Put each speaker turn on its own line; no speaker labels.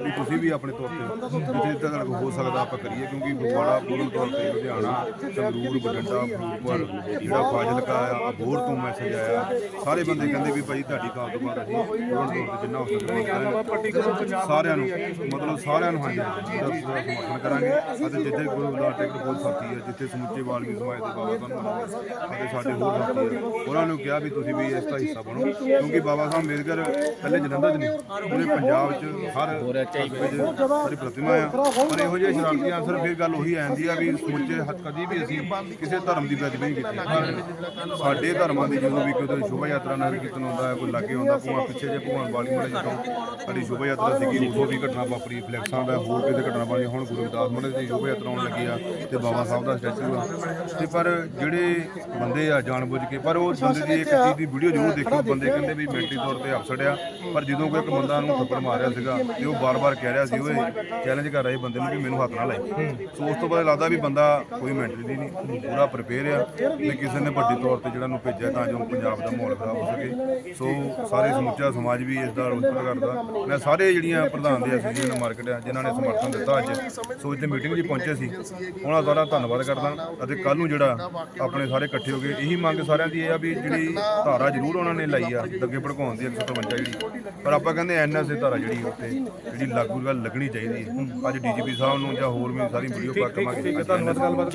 ਵੀ ਤੁਸੀਂ ਵੀ ਆਪਣੇ ਤੌਰ ਤੇ ਜਿੱਥੇ ਤੱਕ ਹੋ ਸਕਦਾ ਆਪਾਂ ਕਰੀਏ ਕਿਉਂਕਿ ਫਗਵਾੜਾ ਪੂਰਨ ਤੌਰ ਤੇ ਲੁਧਿਆਣਾ ਸੰਗਰੂਰ ਬਠਿੰਡਾ ਫਿਰੋਜ਼ਪੁਰ ਜਿਹੜਾ ਫਾਜ਼ਿਲਕਾ ਆ ਅਬੋਰ ਤੋਂ ਮੈਸੇਜ ਆਇਆ। ਸਾਰੇ ਬੰਦੇ ਕਹਿੰਦੇ ਵੀ ਭਾਈ ਤੁਹਾਡੀ ਕਾਲ ਤੋਂ ਬਾਅਦ ਅਸੀਂ ਪੂਰਨ ਤੌਰ ਤੇ ਜਿੰਨਾ ਹੋ ਸਕਦਾ ਸਾਰਿਆਂ ਨੂੰ ਮਤਲਬ ਸਾਰਿਆਂ ਨੂੰ ਹਾਂਜੀ ਪੂਰਾ ਪੂਰਾ ਸਮਰਥਨ ਕਰਾਂਗੇ। ਅਤੇ ਜਿੱਥੇ ਗੁਰੂ ਦਾ ਟਿਕਟ ਬਹੁਤ ਸਾਥੀ ਹੈ ਜਿੱਥੇ ਸਮੁੱਚੇ ਵਾਲਮੀ ਸਮਾਜ ਦੇ ਬਾਬਾ ਸਾਹਿਬ ਅਤੇ ਸਾਡੇ ਹੋਰ ਸਾਥੀ ਉਹਨਾਂ ਨੂੰ ਕਿਹਾ ਵੀ ਤੁਸੀਂ ਵੀ ਇਸ ਦਾ ਹਿੱਸਾ ਬਣੋ। ਕਿਉਂਕਿ ਬਾਬਾ ਸਾਹਿਬ ਅੰਬੇਦਕਰ ਪਹਿਲੇ ਜਲੰਧਰ 'ਚ ਨਹੀਂ ਉਹਨੇ ਪੰਜਾਬ 'ਚ ਹਰ ਸਾਡੀ ਪ੍ਰਤਿਮਾ ਆ। ਪਰ ਇਹੋ ਜਿਹੇ ਸ਼ਰਾਰਤੀ ਅਨਸਰ ਫਿਰ ਗੱਲ ਉਹੀ ਆ ਜਾਂਦੀ ਆ ਵੀ ਸਮੁੱਚੇ ਹੱਥ ਕਦੀ ਵੀ ਅਸੀਂ ਕਿਸੇ ਧਰਮ ਦੀ ਬੇਅਦਬੀ ਨਹੀਂ ਕੀਤੀ। ਪਰ ਸਾਡੇ ਧਰਮਾਂ ਦੀ ਜਦੋਂ ਵੀ ਕੋਈ ਸ਼ੋਭਾ ਯਾਤਰਾ ਨਗਰ ਕੀਰਤਨ ਹੁੰਦਾ ਹੈ ਕੋਈ ਲਾਗੇ ਹੁੰਦਾ ਭੂਆ ਪਿੱਛੇ ਜੇ ਭਗਵਾਨ ਵਾਲੀ ਮੜੇ ਜਦੋਂ ਸਾਡੀ ਸ਼ੋਭਾ ਯਾਤਰਾ ਸੀਗੀ ਉਦੋਂ ਵੀ ਘਟਨਾ ਵਾਪਰੀ ਫਲੈਕਸਾਂ ਦਾ ਹੋਰ ਕਿਤੇ ਘਟਨਾ ਵਾਪਰੀ ਹੁਣ ਗੁਰੂ ਰਵਿਦਾਸ ਮੜੇ ਦੀ ਸ਼ੋਭਾ ਯਾਤਰਾ ਆਉਣ ਲੱਗੀ ਆ ਤੇ ਬਾਬਾ ਸਾਹਿਬ ਦਾ ਸਟੈਚੂ ਆ। ਤੇ ਪਰ ਜਿਹੜੇ ਬੰਦੇ ਆ ਜਾਣਬੁੱਝ ਕੇ ਪਰ ਉਹ ਬੰਦੇ ਦੀ ਇੱਕ ਚੀਜ਼ ਦੀ ਵੀਡੀਓ ਜ਼ਰੂਰ ਦੇਖੋ ਬੰਦੇ ਕਹਿੰਦੇ ਵੀ ਮੈਂਟਲੀ ਤੌਰ ਤੇ ਅਪਸੈਟ ਆ ਪਰ ਜਦੋਂ ਕੋਈ ਇੱਕ ਬੰਦਾ ਨੂੰ ਥੱਪੜ ਮਾਰ ਰਿਹਾ ਸੀਗਾ ਤੇ ਉਹ ਵਾਰ ਕਹਿ ਰਿਹਾ ਸੀ ਉਹ ਚੈਲੰਜ ਕਰ ਰਿਹਾ ਸੀ ਬੰਦੇ ਨੂੰ ਕਿ ਮੈਨੂੰ ਹੱਥ ਨਾ ਲਾਈ। ਸੋ ਉਸ ਤੋਂ ਬਾਅਦ ਲੱਗਦਾ ਵੀ ਬੰਦਾ ਕੋਈ ਮੈਂਟਲੀ ਨਹੀਂ, ਪੂਰਾ ਪ੍ਰਪੇਅਰ ਆ ਤੇ ਕਿਸੇ ਨੇ ਵੱਡੀ ਤੌਰ ਤੇ ਜਿਹੜਾ ਨੂੰ ਭੇਜਿਆ ਤਾਂ ਜੋ ਪੰਜਾਬ ਦਾ ਮਾਹੌਲ ਖਰਾਬ ਹੋ ਸਕੇ। ਸੋ ਸਾਰੇ ਸਮੁੱਚਾ ਸਮਾਜ ਵੀ ਇਸ ਦਾ ਰੋਸ ਕਰਦਾ। ਮੈਂ ਸਾਰੇ ਜਿਹੜੀਆਂ ਪ੍ਰਧਾਨ ਦੇ ਐਸੋਸੀਏਸ਼ਨ ਮਾਰਕੀਟ ਆ, ਜਿਨ੍ਹਾਂ ਨੇ ਸਮਰਥਨ ਦਿੱਤਾ ਅੱਜ, ਸੋ ਇੱਥੇ ਮੀਟਿੰਗ 'ਚ ਪਹੁੰਚੇ ਸੀ। ਉਹਨਾਂ ਦਾ ਧੰਨਵਾਦ ਕਰਦਾ ਅਤੇ ਕੱਲ ਨੂੰ ਜਿਹੜਾ ਆਪਣੇ ਸਾਰੇ ਇਕੱਠੇ ਹੋ ਗਏ ਇਹੀ ਮੰਗ ਸਾਰਿਆਂ ਦੀ ਇਹ ਆ ਵੀ ਜਿਹੜੀ ਧਾਰਾ ਜ਼ਰੂਰ ਉਹਨਾਂ ਨੇ ਲਾਈ ਆ, ਅੱਗੇ ਭੜਕਾਉਣ ਦੀ 153 ਜਿਹੜੀ। ਪਰ ਆਪਾਂ ਕਹਿੰਦੇ ਐਨਐਸਏ ਧਾਰਾ ਜਿਹੜੀ ਉੱਤੇ, ਜਿਹੜੀ ਲਾਗੂ ਗੱਲ ਲੱਗਣੀ ਚਾਹੀਦੀ ਹੈ। ਅੱਜ ਡੀਜੀਪੀ ਸਾਹਿਬ ਨੂੰ ਜਾਂ ਹੋਰ ਵੀ ਸਾਰੀ ਵੀਡੀਓ ਪਾ ਕੇ ਮਾਂਗੇ ਧੰਨਵਾਦ ਗੱਲਬਾਤ